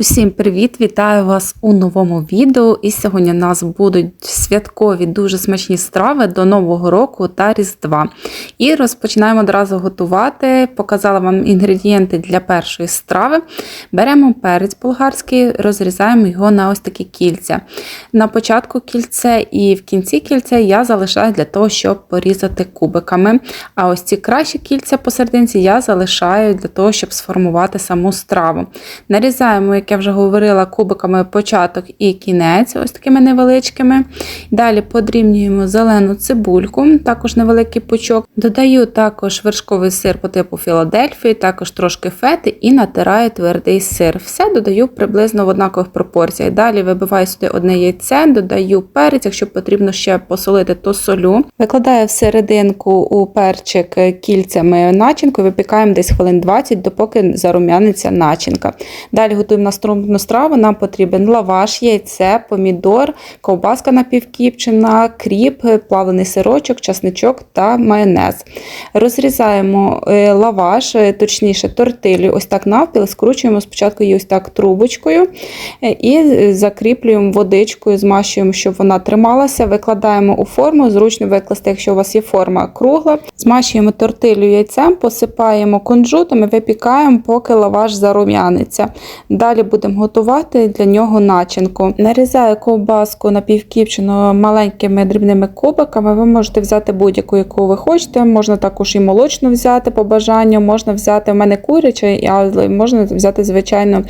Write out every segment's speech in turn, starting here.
Усім привіт! Вітаю вас у новому відео. І сьогодні у нас будуть святкові дуже смачні страви до Нового року та Різдва. І розпочинаємо одразу готувати. Показала вам інгредієнти для першої страви. Беремо перець болгарський, розрізаємо його на ось такі кільця. На початку кільце і в кінці кільця я залишаю для того, щоб порізати кубиками. А ось ці кращі кільця посерединці я залишаю для того, щоб сформувати саму страву. Нарізаємо, як я вже говорила, кубиками початок і кінець, ось такими невеличкими. Далі подрібнюємо зелену цибульку, також невеликий пучок. Додаю також вершковий сир по типу Філадельфії, також трошки фети і натираю твердий сир. Все додаю приблизно в однакових пропорціях. Далі вибиваю сюди одне яйце, додаю перець, якщо потрібно ще посолити, то солю. Викладаю всерединку у перчик кільцями начинку, випікаємо десь хвилин 20, допоки зарум'яниться начинка. Далі готуємо наступну страву. Нам потрібен лаваш, яйце, помідор, ковбаска напівкіпчена, кріп, плавлений сирочок, часничок та майонез. Розрізаємо е, лаваш, е, точніше тортилю, ось так навпіл, скручуємо спочатку її ось так трубочкою е, і закріплюємо водичкою, змащуємо, щоб вона трималася. Викладаємо у форму, зручно викласти, якщо у вас є форма кругла. Змащуємо тортилю яйцем, посипаємо кунжутом і випікаємо, поки лаваш зарум'яниться. Далі будемо готувати для нього начинку. Нарізаю ковбаску напівкіпчену маленькими дрібними кубиками. Ви можете взяти будь-яку, яку ви хочете. Можна також і молочну взяти по бажанню, можна взяти в мене куряче, але можна взяти, звичайно,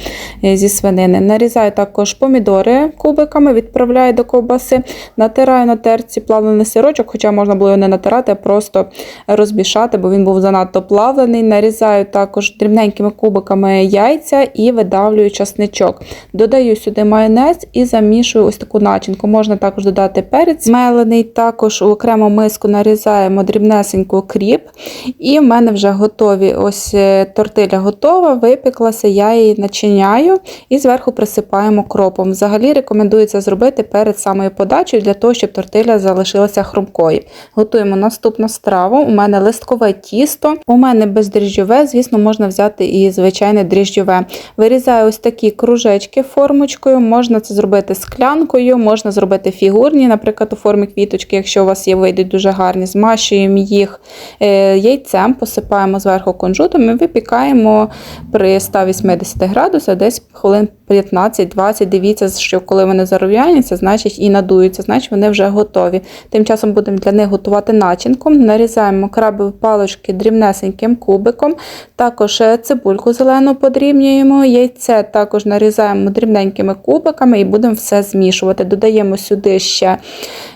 е, зі свинини. Нарізаю також помідори кубиками, відправляю до ковбаси, натираю на терці плавлений сирочок, хоча можна було його не натирати, а просто розбішати, бо він був занадто плавлений. Нарізаю також дрібненькими кубиками яйця і видавлюю часничок. Додаю сюди майонез і замішую ось таку начинку. Можна також додати перець мелений, також у окрему миску нарізаємо дрібнесеньку кріп. І в мене вже готові ось е, тортиля готова, випіклася, я її начиняю і зверху присипаємо кропом. Взагалі рекомендується зробити перед самою подачею для того, щоб тортиля залишилася хрумкою. Готуємо наступну страву. У мене листкове тісто, у мене бездріжджове, звісно, можна взяти і звичайне дріжджове. Вирізаю ось такі кружечки формочкою, можна це зробити склянкою, можна зробити фігурні, наприклад, у формі квіточки, якщо у вас є, вийдуть дуже гарні, змащуємо їх е, яйцем, посипаємо зверху кунжутом і випікаємо при 180 градусах десь хвилин 15-20. Дивіться, що коли вони зарум'яняться, значить і надуються, значить вони вже готові. Тим часом будемо для них готувати начинку. Нарізаємо крабові палички дрібнесеньким кубиком, також е, цибульку зелену подрібнюємо, яйце також нарізаємо дрібненькими кубиками і будемо все змішувати. Додаємо сюди ще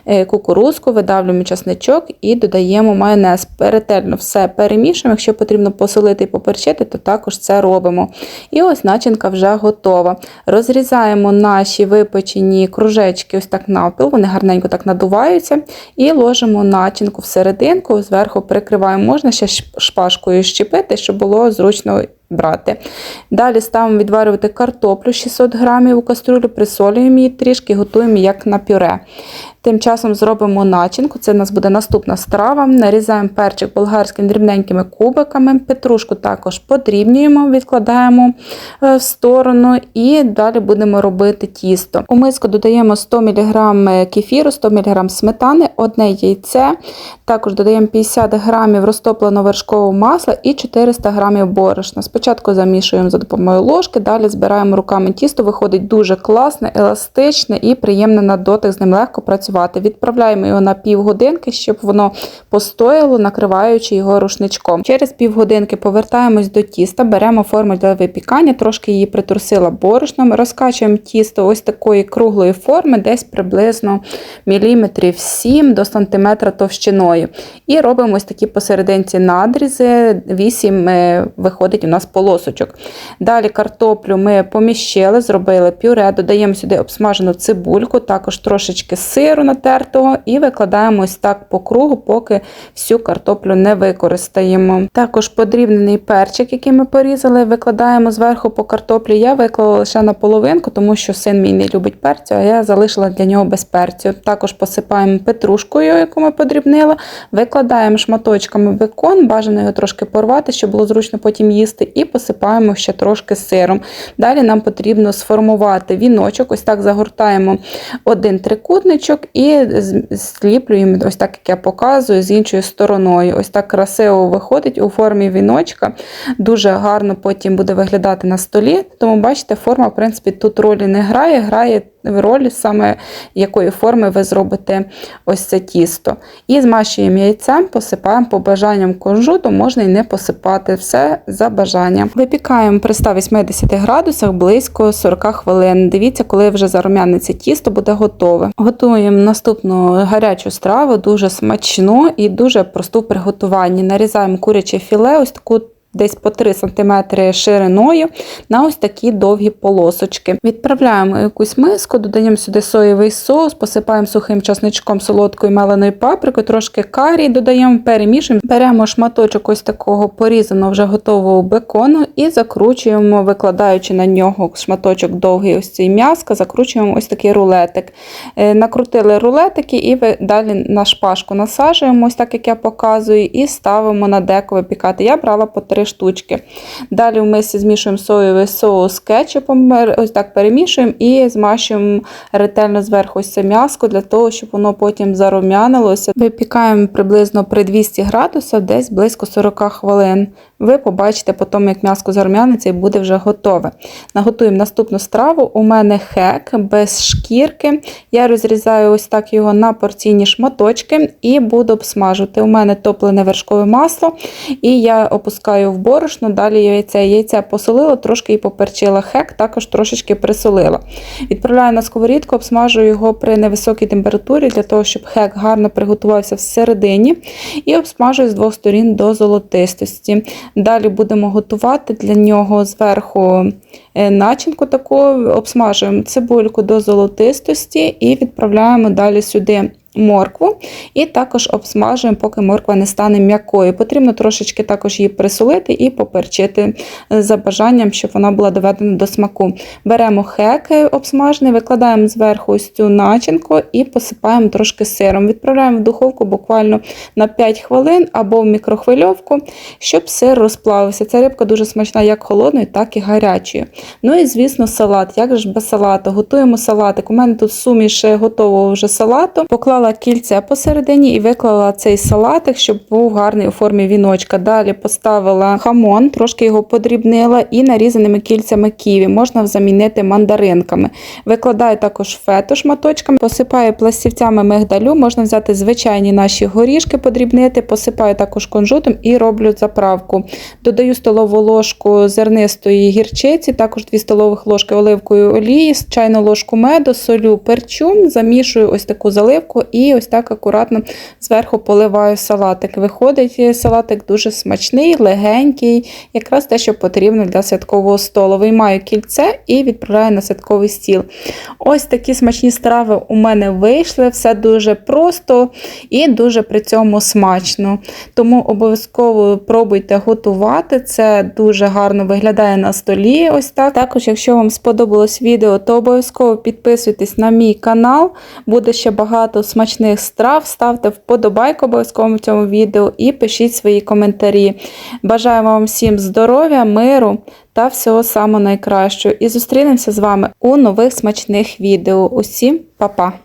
е, кукурузку, видавлюємо часничок і додаємо майонез. Перетельно все перемішуємо. Якщо потрібно посолити і поперчити, то також це робимо. І ось начинка вже готова. Розрізаємо наші випечені кружечки ось так навпіл, вони гарненько так надуваються. І ложимо начинку всерединку, зверху прикриваємо, можна ще шпажкою щепити, щоб було зручно брати. Далі ставимо відварювати картоплю 600 грамів у кастрюлю, присолюємо її трішки, готуємо як на пюре. Тим часом зробимо начинку, це у нас буде наступна страва. Нарізаємо перчик болгарським дрібненькими кубиками, петрушку також подрібнюємо, відкладаємо в сторону і далі будемо робити тісто. У миску додаємо 100 мг кефіру, 100 мг сметани, одне яйце, також додаємо 50 г розтопленого вершкового масла і 400 г борошна. Спочатку замішуємо за допомогою ложки, далі збираємо руками тісто, виходить дуже класне, еластичне і приємне на дотик, з ним легко працювати. Відправляємо його на півгодинки, щоб воно постояло, накриваючи його рушничком. Через півгодинки повертаємось до тіста, беремо форму для випікання, трошки її притрусила борошном, розкачуємо тісто ось такої круглої форми, десь приблизно міліметрів 7 до сантиметра товщиною. І робимо ось такі посерединці надрізи, 8 е, виходить у нас полосочок. Далі картоплю ми поміщили, зробили пюре, додаємо сюди обсмажену цибульку, також трошечки сиру натертого, і викладаємо ось так по кругу, поки всю картоплю не використаємо. Також подрібнений перчик, який ми порізали, викладаємо зверху по картоплі. Я виклала лише на половинку, тому що син мій не любить перцю, а я залишила для нього без перцю. Також посипаємо петрушкою, яку ми подрібнили, викладаємо шматочками бекон, бажано його трошки порвати, щоб було зручно потім їсти. І посипаємо ще трошки сиром. Далі нам потрібно сформувати віночок, ось так загортаємо один трикутничок і зліплюємо, ось так як я показую, з іншою стороною. Ось так красиво виходить у формі віночка. Дуже гарно потім буде виглядати на столі. Тому, бачите, форма, в принципі, тут ролі не грає, грає роль саме якої форми ви зробите ось це тісто. І змащуємо яйцем, посипаємо по бажанням кунжуту, можна і не посипати все за бажанням. Випікаємо при 180 градусах близько 40 хвилин. Дивіться, коли вже зарум'яниться тісто, буде готове. Готуємо наступну гарячу страву, дуже смачну і дуже просту в приготуванні. Нарізаємо куряче філе, ось таку десь по 3 см шириною на ось такі довгі полосочки. Відправляємо якусь миску, додаємо сюди соєвий соус, посипаємо сухим часничком, солодкою меленою паприкою, трошки карі додаємо, перемішуємо. Беремо шматочок ось такого порізаного вже готового бекону і закручуємо, викладаючи на нього шматочок довгий ось цей м'яска, закручуємо ось такий рулетик. Е, Накрутили рулетики і далі на шпажку насаджуємо, ось так як я показую, і ставимо на деко випікати. Я брала по 3 штучки. Далі мисі змішуємо соєвий соус з кетчупом, ось так перемішуємо і змащуємо ретельно зверху це м'яско для того, щоб воно потім зарум'янилося. Випікаємо приблизно при 200 градусах, десь близько 40 хвилин. Ви побачите потім, як м'яско зарум'яниться і буде вже готове. Наготуємо наступну страву. У мене хек без шкірки. Я розрізаю ось так його на порційні шматочки і буду обсмажувати. У мене топлене вершкове масло, і я опускаю в борошно, далі яйце. Яйце посолила, трошки і поперчила хек, також трошечки присолила. Відправляю на сковорідку, обсмажую його при невисокій температурі для того, щоб хек гарно приготувався всередині. І обсмажую з двох сторін до золотистості. Далі будемо готувати для нього зверху е, начинку таку, обсмажуємо цибульку до золотистості і відправляємо далі сюди. Моркву і також обсмажуємо, поки морква не стане м'якою. Потрібно трошечки також її присолити і поперчити е, за бажанням, щоб вона була доведена до смаку. Беремо хек е, обсмажений, викладаємо зверху ось цю начинку і посипаємо трошки сиром. Відправляємо в духовку буквально на 5 хвилин або в мікрохвильовку, щоб сир розплавився. Ця рибка дуже смачна як холодною, так і гарячою. Ну і, звісно, салат. Як же ж без салату? Готуємо салатик. У мене тут суміш е, готового вже салату. Поклала кільце посередині і виклала цей салатик, щоб був гарний у формі віночка. Далі поставила хамон, трошки його подрібнила і нарізаними кільцями ківі. Можна замінити мандаринками. Викладаю також фету шматочками, посипаю пластівцями мигдалю, можна взяти звичайні наші горішки, подрібнити, посипаю також кунжутом і роблю заправку. Додаю столову ложку зернистої гірчиці, також 2 столових ложки оливкової олії, чайну ложку меду, солю, перчу, замішую ось таку заливку і ось так акуратно зверху поливаю салатик. Виходить салатик дуже смачний, легенький, якраз те, що потрібно для святкового столу. Виймаю кільце і відправляю на святковий стіл. Ось такі смачні страви у мене вийшли, все дуже просто і дуже при цьому смачно. Тому обов'язково пробуйте готувати. Це дуже гарно виглядає на столі. Ось так. Також, якщо вам сподобалось відео, то обов'язково підписуйтесь на мій канал. Буде ще багато смачних страв. Ставте вподобайку обов'язково цьому відео і пишіть свої коментарі. Бажаю вам всім здоров'я, миру та всього самого найкращого. І зустрінемося з вами у нових смачних відео. Усім па-па!